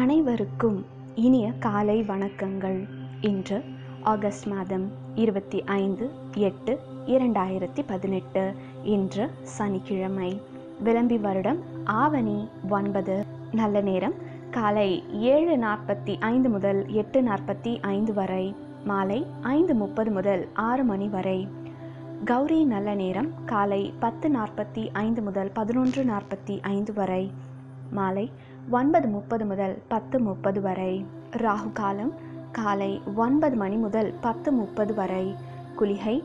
அனைவருக்கும் இனிய காலை வணக்கங்கள். இன்று ஆகஸ்ட் மாதம் இருபத்தி ஐந்து எட்டு இரண்டாயிரத்தி பதினெட்டு. இன்று சனிக்கிழமை. விளம்பி வருடம் ஆவணி ஒன்பது. நல்ல நேரம் காலை ஏழு நாற்பத்தி ஐந்து முதல் எட்டு நாற்பத்தி ஐந்து வரை. மாலை ஐந்து முப்பது முதல் ஆறு மணி வரை. கௌரி நல்ல நேரம் காலை பத்து நாற்பத்தி ஐந்து முதல் பதினொன்று நாற்பத்தி ஐந்து வரை. மாலை ஒன்பது முப்பது முதல் பத்து முப்பது வரை. ராகு காலம் காலை ஒன்பது மணி முதல் பத்து முப்பது வரை. குளிகை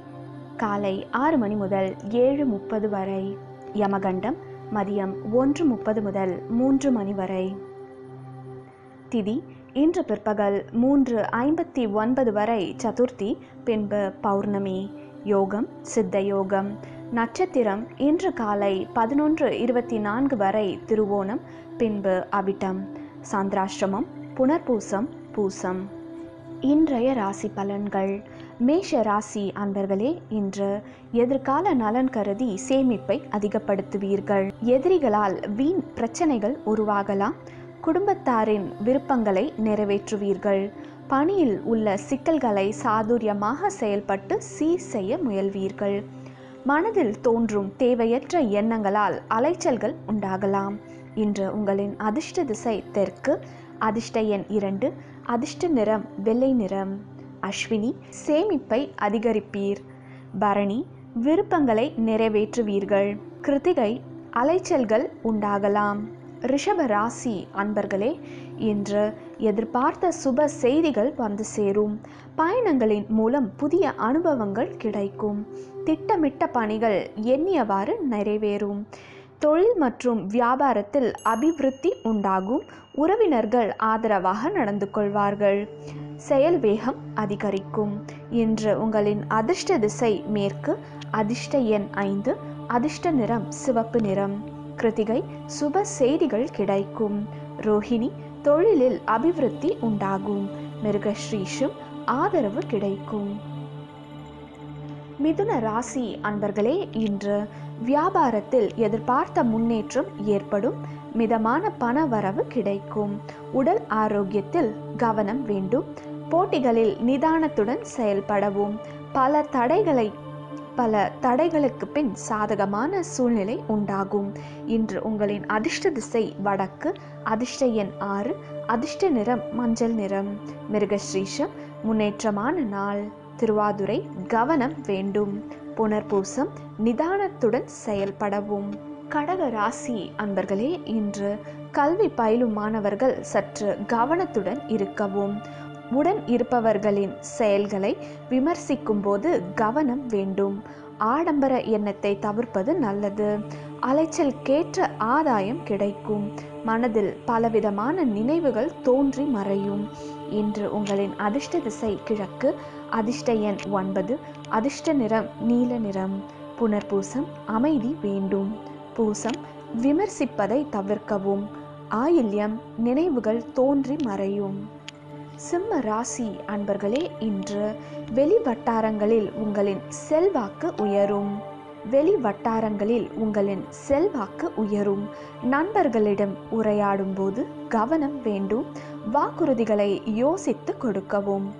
காலை ஆறு மணி முதல் ஏழு முப்பது வரை. யமகண்டம் மதியம் ஒன்று முப்பது முதல் மூன்று மணி வரை. திதி இன்று பிற்பகல் மூன்று ஐம்பத்தி ஒன்பது வரை. சதுர்த்தி பின்பு பௌர்ணமி. யோகம் சித்த யோகம். நட்சத்திரம் இன்று காலை பதினொன்று இருபத்தி நான்கு வரை. திருவோணம் பின்பு அவிட்டம். சாந்திராஷ்டிரமம் புனர்பூசம் பூசம். இன்றைய ராசி பலன்கள். மேஷ ராசி அன்பர்களே இன்று எதிர்கால நலன் கருதி சேமிப்பை அதிகப்படுத்துவீர்கள். எதிரிகளால் வீண் பிரச்சனைகள் உருவாகலாம். குடும்பத்தாரின் விருப்பங்களை நிறைவேற்றுவீர்கள். பணியில் உள்ள சிக்கல்களை சாதுரியமாக செயல்பட்டு சீர் செய்ய முயல்வீர்கள். மனதில் தோன்றும் தேவையற்ற எண்ணங்களால் அலைச்சல்கள் உண்டாகலாம். இன்று உங்களின் அதிர்ஷ்ட திசை தெற்கு அதிர்ஷ்ட எண் இரண்டு அதிர்ஷ்ட நிறம் வெள்ளை நிறம். அஸ்வினி சேமிப்பை அதிகரிப்பீர். பரணி விருப்பங்களை நிறைவேற்றுவீர்கள். கிருத்திகை அலைச்சல்கள் உண்டாகலாம். ரிஷப ராசி அன்பர்களே இன்று எதிர்பார்த்த சுப செய்திகள் வந்து சேரும். பயணங்களின் மூலம் புதிய அனுபவங்கள் கிடைக்கும். திட்டமிட்ட பணிகள் எண்ணியவாறு நிறைவேறும். தொழில் மற்றும் வியாபாரத்தில் அபிவிருத்தி உண்டாகும். உறவினர்கள் ஆதரவாக நடந்து கொள்வார்கள். செயல் வேகம் அதிகரிக்கும். இன்று உங்களின் அதிர்ஷ்ட திசை மேற்கு. அதிர்ஷ்ட எண் ஐந்து. அதிர்ஷ்ட நிறம் சிவப்பு நிறம். கிருத்திகை சுப செய்திகள் கிடைக்கும். ரோஹிணி தொழிலில் அபிவிருத்தி உண்டாகும். மிருகஸ்ரீஷும் ஆதரவு கிடைக்கும். மிதுன ராசி அன்பர்களே இன்று வியாபாரத்தில் எதிர்பார்த்த முன்னேற்றம் ஏற்படும். மிதமான பண வரவு கிடைக்கும். உடல் ஆரோக்கியத்தில் கவனம் வேண்டும். போட்டிகளில் நிதானத்துடன் செயல்படவும். பல தடைகளை பல தடைகளுக்கு பின் சாதகமான சூழ்நிலை உண்டாகும். இன்று உங்களின் அதிர்ஷ்ட திசை வடக்கு அதிர்ஷ்ட எண் ஆறு அதிர்ஷ்ட நிறம் மஞ்சள் நிறம். மிருகஸ்ரீஷம் முன்னேற்றமான நாள். திருவாதுரை கவனம் வேண்டும். புனர்பூசம் நிதானத்துடன் செயல்படவும். கடக ராசி அன்பர்களே இன்று கல்வி பயிலும் மாணவர்கள் சற்று கவனத்துடன் இருக்கவும். உடன் இருப்பவர்களின் செயல்களை விமர்சிக்கும் போது கவனம் வேண்டும். ஆடம்பர எண்ணத்தை தவிர்ப்பது நல்லது. அலைச்சல் கேற்ற ஆதாயம் கிடைக்கும். மனதில் பலவிதமான நினைவுகள் தோன்றி மறையும். இன்று உங்களின் அதிர்ஷ்ட திசை கிழக்கு அதிர்ஷ்ட எண் ஒன்பது அதிர்ஷ்ட நிறம் நீல நிறம். புனர்பூசம் அமைதி வேண்டும். பூசம் விமர்சிப்பதை தவிர்க்கவும். ஆயில்யம் நினைவுகள் தோன்றி மறையும். சிம்ம ராசி அன்பர்களே இன்று வெளி வட்டாரங்களில் உங்களின் செல்வாக்கு உயரும். வெளி வட்டாரங்களில் உங்களின் செல்வாக்கு உயரும். நண்பர்களிடம் உரையாடும் போது கவனம் வேண்டும். வாக்குறுதிகளை யோசித்து கொடுக்கவும்.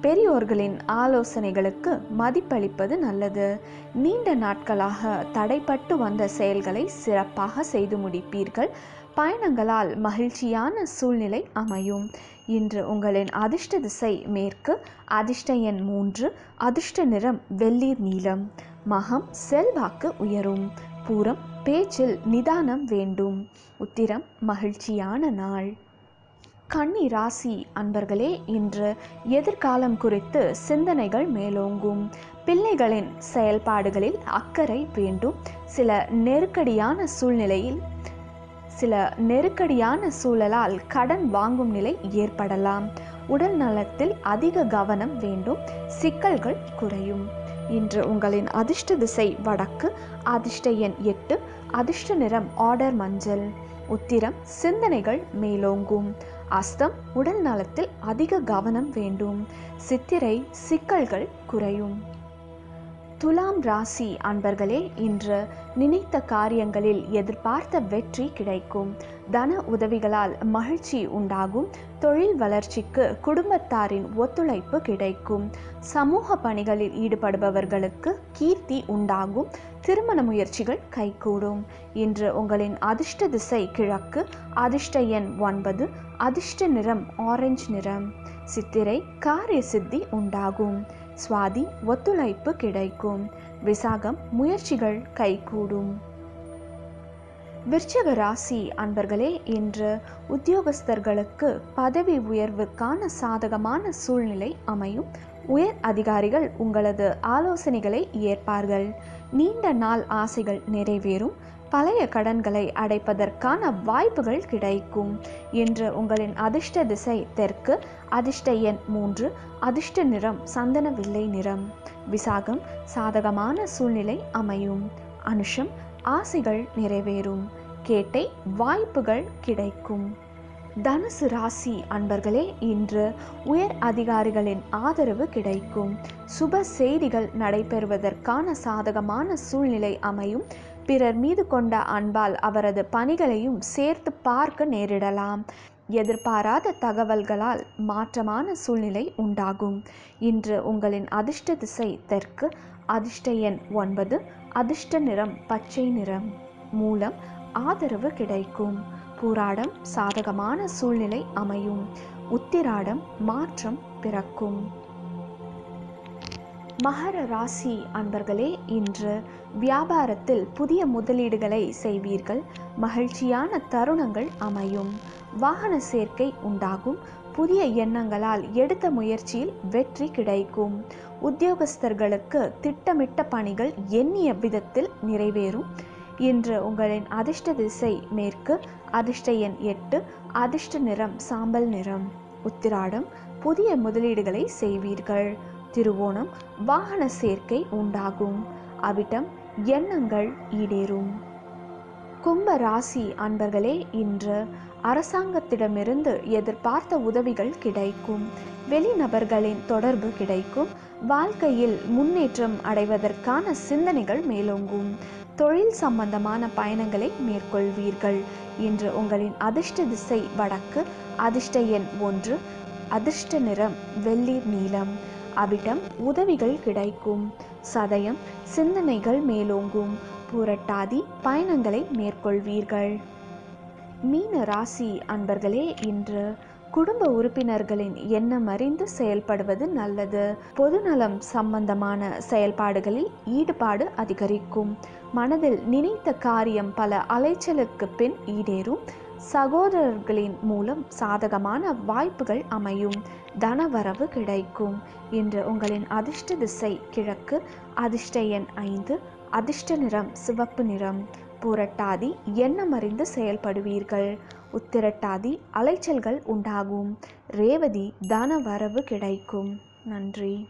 பெரியோர்களின் ஆலோசனைகளுக்கு மதிப்பளிப்பது நல்லது. நீண்ட நாட்களாக தடைப்பட்டு வந்த செயல்களை சிறப்பாக செய்து முடிப்பீர்கள். பயணங்களால் மகிழ்ச்சியான சூழ்நிலை அமையும். இன்று உங்களின் அதிர்ஷ்ட திசை மேற்கு அதிர்ஷ்ட எண் மூன்று அதிர்ஷ்ட நிறம் வெள்ளீர் நீலம் மகம் செல்வாக்கு உயரும். பூரம் பேச்சில் நிதானம் வேண்டும். உத்திரம் மகிழ்ச்சியான நாள். கன்னி ராசி அன்பர்களே இன்று எதிர்காலம் குறித்து சிந்தனைகள் மேலோங்கும். பிள்ளைகளின் செயல்பாடுகளில் அக்கறை வேண்டும். சில நெருக்கடியான சூழ்நிலையில் சில நெருக்கடியான சூழலால் கடன் வாங்கும் நிலை ஏற்படலாம். உடல் நலத்தில் அதிக கவனம் வேண்டும். சிக்கல்கள் குறையும். இன்று உங்களின் அதிர்ஷ்ட திசை வடக்கு அதிர்ஷ்ட எண் எட்டு அதிர்ஷ்ட நிறம் ஆர்டர் மஞ்சள். உத்திரம் சிந்தனைகள் மேலோங்கும். அஸ்தம் உடல் நலத்தில் அதிக கவனம் வேண்டும். சித்திரை சிக்கல்கள் குறையும். துலாம் ராசி அன்பர்களே இன்று நினைத்த காரியங்களில் எதிர்பார்த்த வெற்றி கிடைக்கும். தன உதவிகளால் மகிழ்ச்சி உண்டாகும். தொழில் வளர்ச்சிக்கு குடும்பத்தாரின் ஒத்துழைப்பு கிடைக்கும். சமூக பணிகளில் ஈடுபடுபவர்களுக்கு கீர்த்தி உண்டாகும். திருமண முயற்சிகள் கைகூடும். இன்று உங்களின் அதிர்ஷ்ட திசை கிழக்கு. அதிர்ஷ்ட எண் ஒன்பது. அதிர்ஷ்ட நிறம் ஆரஞ்சு நிறம். சித்திரை காரிய சித்தி உண்டாகும். சுவாதி ஒத்துழைப்பு கிடைக்கும். விசாகம் முயற்சிகள் கைகூடும். விருச்சக ராசி அன்பர்களே இன்று உத்தியோகஸ்தர்களுக்கு பதவி உயர்வுக்கான சாதகமான சூழ்நிலை அமையும். உயர் அதிகாரிகள் உங்களது ஆலோசனைகளை ஏற்பார்கள். நீண்ட நாள் ஆசைகள் நிறைவேறும். பழைய கடன்களை அடைப்பதற்கான வாய்ப்புகள் கிடைக்கும் இன்று உங்களின் அதிர்ஷ்ட திசை தெற்கு அதிர்ஷ்ட எண் மூன்று அதிர்ஷ்ட நிறம் சந்தன வில்லை நிறம். விசாகம் சாதகமான சூழ்நிலை அமையும். அனுஷம் ஆசைகள் நிறைவேறும். கேட்டை வாய்ப்புகள் கிடைக்கும். தனுசு ராசி அன்பர்களே இன்று உயர் அதிகாரிகளின் ஆதரவு கிடைக்கும். சுப செய்திகள் நடைபெறுவதற்கான சாதகமான சூழ்நிலை அமையும். பிறர் மீது கொண்ட அன்பால் அவரது பணிகளையும் சேர்த்து பார்க்க நேரிடலாம். எதிர்பாராத தகவல்களால் மாற்றமான சூழ்நிலை உண்டாகும். இன்று உங்களின் அதிர்ஷ்ட திசை தெற்கு அதிர்ஷ்ட எண் ஒன்பது அதிர்ஷ்ட நிறம் பச்சை நிறம். மூலம் ஆதரவு கிடைக்கும். பூராடம் சாதகமான சூழ்நிலை அமையும். உத்திராடம் மாற்றம் பிறக்கும். மகர ராசி அன்பர்களே இன்று வியாபாரத்தில் புதிய முதலீடுகளை செய்வீர்கள். மகிழ்ச்சியான தருணங்கள் அமையும். வாகன சேர்க்கை உண்டாகும். புதிய எண்ணங்களால் எடுத்த முயற்சியில் வெற்றி கிடைக்கும். உத்தியோகஸ்தர்களுக்கு திட்டமிட்ட பணிகள் எண்ணிய விதத்தில் நிறைவேறும். இன்று உங்களின் அதிர்ஷ்ட திசை மேற்கு அதிர்ஷ்ட எண் எட்டு அதிர்ஷ்ட நிறம் சாம்பல் நிறம். உத்திராடம் புதிய முதலீடுகளை செய்வீர்கள். திருவோணம் வாகன சேர்க்கை உண்டாகும். அவிட்டம் எண்ணங்கள் ஈடேறும். கும்ப ராசி அன்பர்களே இன்று அரசாங்கத்திடமிருந்து எதிர்பார்த்த உதவிகள் கிடைக்கும். வெளிநபர்களின் தொடர்பு கிடைக்கும். வாழ்க்கையில் முன்னேற்றம் அடைவதற்கான சிந்தனைகள் மேலோங்கும். தொழில் சம்பந்தமான பயணங்களை மேற்கொள்வீர்கள். இன்று உங்களின் அதிர்ஷ்ட திசை வடக்கு அதிர்ஷ்ட எண் ஒன்று அதிர்ஷ்ட நிறம் வெள்ளி நீலம். அவிடம் உதவிகள் கிடைக்கும். சதயம் சிந்தனைகள் மேலோங்கும். புரட்டாதி பயணங்களை மேற்கொள்வீர்கள். மீன ராசி அன்பர்களே இன்று குடும்ப உறுப்பினர்களின் எண்ணம் அறிந்து செயல்படுவது நல்லது. பொதுநலம் சம்பந்தமான செயல்பாடுகளில் ஈடுபாடு அதிகரிக்கும். மனதில் நினைத்த காரியம் பல அலைச்சலுக்கு பின் ஈடேறும். சகோதரர்களின் மூலம் சாதகமான வாய்ப்புகள் அமையும். தனவரவு கிடைக்கும் இன்று உங்களின் அதிர்ஷ்ட திசை கிழக்கு அதிர்ஷ்ட எண் ஐந்து அதிர்ஷ்ட நிறம் சிவப்பு நிறம். பூரட்டாதி எண்ணமறிந்து செயல்படுவீர்கள். உத்திரட்டாதி அலைச்சல்கள் உண்டாகும். ரேவதி தனவரவு கிடைக்கும். நன்றி.